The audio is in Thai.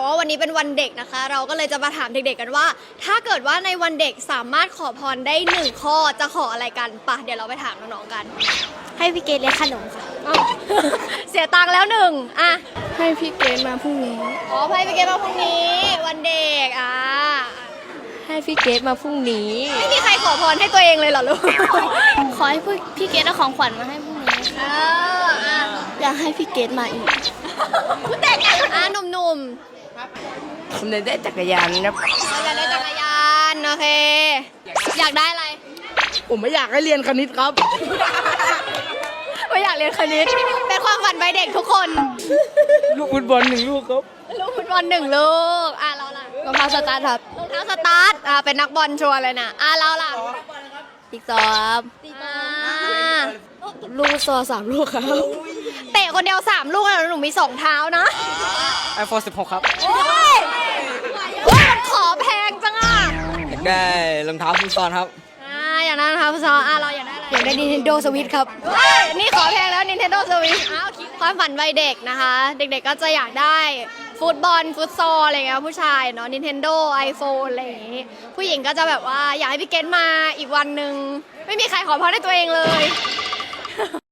จากว่าวันนี้เป็นวันเด็กนะคะ เราก็เลยจะมาถามเด็กๆกันว่า ถ้าเกิดว่าในวันเด็กสามารถขอพรได้หนึ่งข้อจะขออะไรกันปะเดี๋ยวเราไปถามน้องๆกัน ให้พี่เกดเลี้ยงขนมค่ะอ้าวเสียตังค์แล้วหนึ่งอะให้พี่เกดมาพรุ่งนี้ อ๋อไปไปเกมมาพรุ่งนี้ วันเด็กอะให้พี่เกดมาพรุ่งนี้ ไม่มีใครขอพรให้ตัวเองเลยเหรอลูกขอให้พี่เกดเอาของขวัญมาให้พรุ่งนี้เอออะอยากให้พี่เกดมาอีกคุณเด็กอะอะหนุ่ม ผมเลยได้จักรยานครับๆเราอยากได้จักรยานโอเค อยากได้อะไร ผมไม่อยากให้เรียนคณิตครับ ไม่อยากเรียนคณิต เป็นความฝันใบเด็กทุกคน ลูกฟุตบอลหนึ่งลูกครับ ลูกฟุตบอลหนึ่งลูก อะเราล่ะรองเท้าสตาร์ทครับรองเท้าสตาร์ท อะเป็นนักบอลชัวร์เลยนะอะเราล่ะอีกสองอ่าลูกซอสามลูกครับ เตะคนเดียวสามลูกแล้วหนูมีสองเท้านะ iPhone 16ครับ โอ้ากได้รองเท้าฟุตซอลครับ อ่าอย่างนั้นนะคะพี่ซออะเราอยากได้อะไรอยากได้ Nintendo Switch ครับ เฮ้ยนี่ขอแพงแล้ว Nintendo Switch อ้าวคิดความฝันวัยเด็กนะคะ เด็กๆก็จะอยากได้ฟุตบอลฟุตซอลอะไรเงี้ยผู้ชายเนาะ Nintendo iPhone อะไรอย่างงี้ผู้หญิงก็จะแบบว่าอยากให้พี่เกณมาอีกวันหนึ่งไม่มีใครขอพรให้ตัวเองเลย